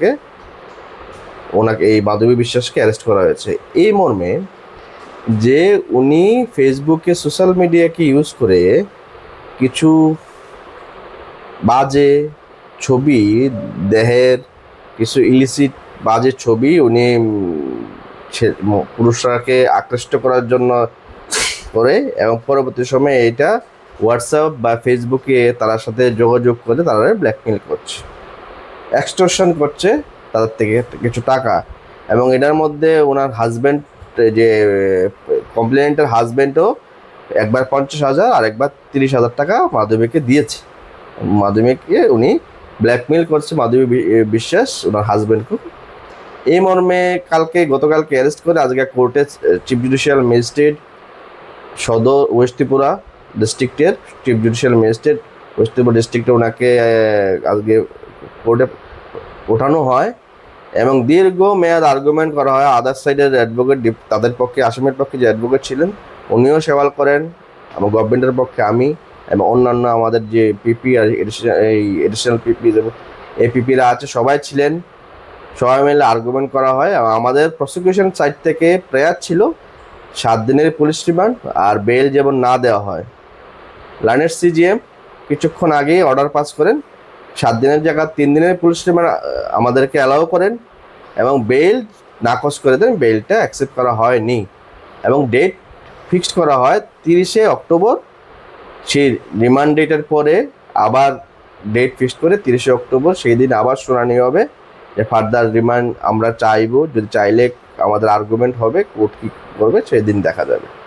কে ওনাকে এই মাধবী বিশ্বাসকে অ্যারেস্ট করা হয়েছে। এই মর্মে যে উনি ফেসবুকে সোশ্যাল মিডিয়াকে ইউজ করে কিছু বাজে ছবি, দেহের কিছু ইলিসিট বাজে ছবি উনি পুরুষরাকে আকৃষ্ট করার জন্য করে এবং পরবর্তী সময়ে এটা হোয়াটসঅ্যাপ বা ফেসবুকে তার সাথে যোগাযোগ করে তারা ব্ল্যাকমেল করছে। এক্সটোরশন করছে তাদের থেকে কিছু টাকা এবং এটার মধ্যে ওনার হাজব্যান্ড যে কমপ্লেনেন্টের হাজব্যান্ডও একবার পঞ্চাশ হাজার আর একবার তিরিশ হাজার টাকা মাধবীকে দিয়েছে। মাধবীকে উনি ব্ল্যাকমেল করছে, মাধবী বিশ্বাস ওনার হাজব্যান্ডকে এই মর্মে কালকে, গতকালকে অ্যারেস্ট করে আজকে কোর্টে chief judicial magistrate Sadar west Tripura ডিস্ট্রিক্টের chief judicial magistrate west Tripura ডিস্ট্রিক্টে ওনাকে আজকে কোর্টে ওঠানো হয় এবং দীর্ঘ মেয়াদ আর্গুমেন্ট করা হয়। আদার সাইডের অ্যাডভোকেট তাদের পক্ষে, আসামের পক্ষে যে অ্যাডভোকেট ছিলেন, উনিও সেওয়াল করেন। এবং গভর্নমেন্টের পক্ষে আমি এবং অন্যান্য আমাদের যে পিপি আর এই এডিশনাল পিপি এই পিপিরা আছে, সবাই ছিলেন। সবাই মিলে আর্গুমেন্ট করা হয়। আমাদের প্রসিকিউশন সাইড থেকে প্রেয়ার ছিল সাত দিনের পুলিশ রিমান্ড আর বেল যেমন না দেওয়া হয়। লাইনের সিজিএম কিছুক্ষণ আগেই অর্ডার পাস করেন। সাত দিনের জায়গা তিন দিনের পুলিশ রিমান্ড আমাদেরকে অ্যালাউ করেন এবং বেল নাকচ করে দেন। বেলটা অ্যাকসেপ্ট করা হয়নি এবং ডেট ফিক্সড করা হয় তিরিশে অক্টোবর। সেই রিমান্ড ডেটের পরে আবার ডেট ফিক্সড করে তিরিশে অক্টোবর, সেই দিন আবার শুনানি হবে যে ফার্দার রিমান্ড আমরা চাইব, যদি চাইলে আমাদের আর্গুমেন্ট হবে কোর্ট কী করবে সেদিন দেখা যাবে।